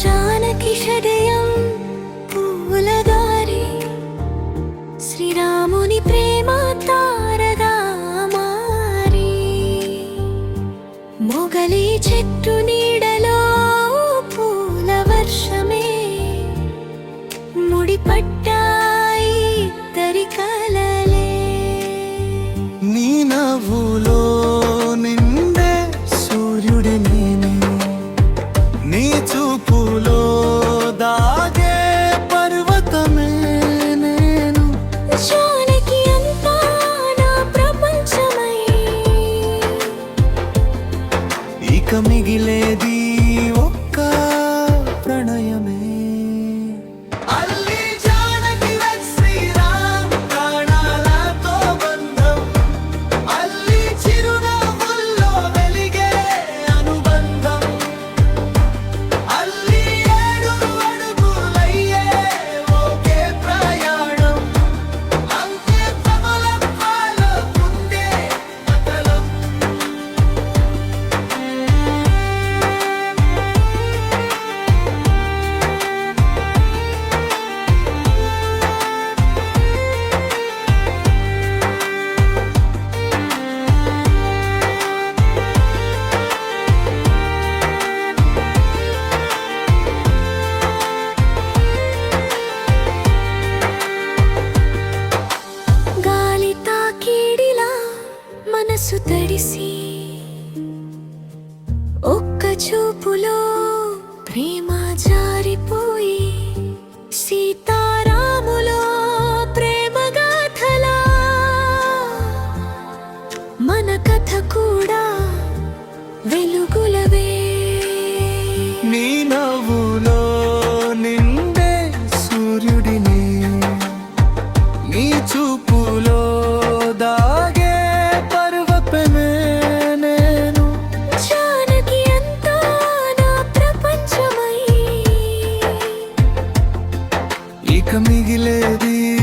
जानकी षडयम् చెట్టు ఇక మిగిలేది చూపులో ప్రేమ జారిపోయి సీతారాములో ప్రేమగాథలా మన కథ కూడా వెలుగులవే. నీ నవ్వులో నిండే సూర్యుడిని నీ చూపులో మిగిలేది